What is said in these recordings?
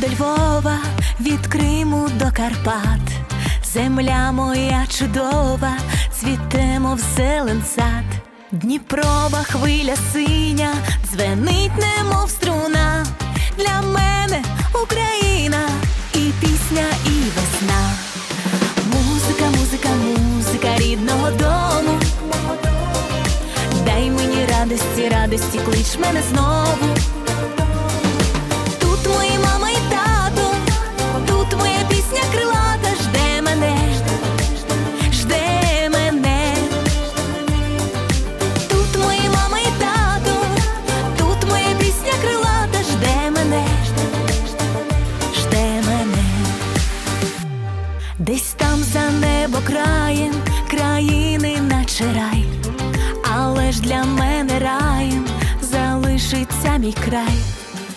до Львова, від Криму до Карпат, земля моя чудова, цвітемо в зелен сад. Дніпрова хвиля синя, дзвенить немов струна. Для мене Україна і пісня, і весна. Музика, музика, музика рідного дому. Дай мені радості, радості, клич мене знову. Десь там за небо краєм, країни наче рай, але ж для мене раєм залишиться мій край,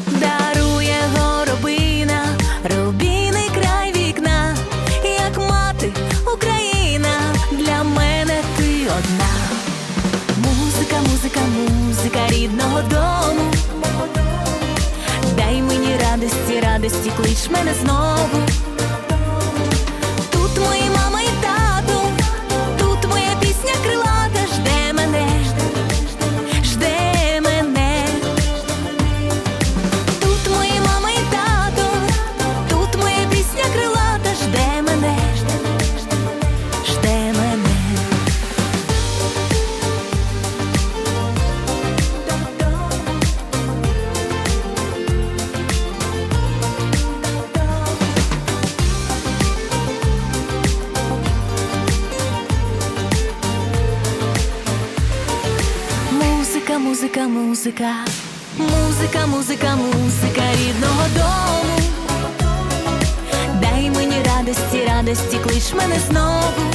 дарує горобина, рубіний край вікна, як мати Україна, для мене ти одна. Музика, музика, музика рідного дому. Дай мені радості, радості, клич мене знову. Музика, музика, музика, музика, музика, рідного дому. Дай мені радості, радості, клич мене знову.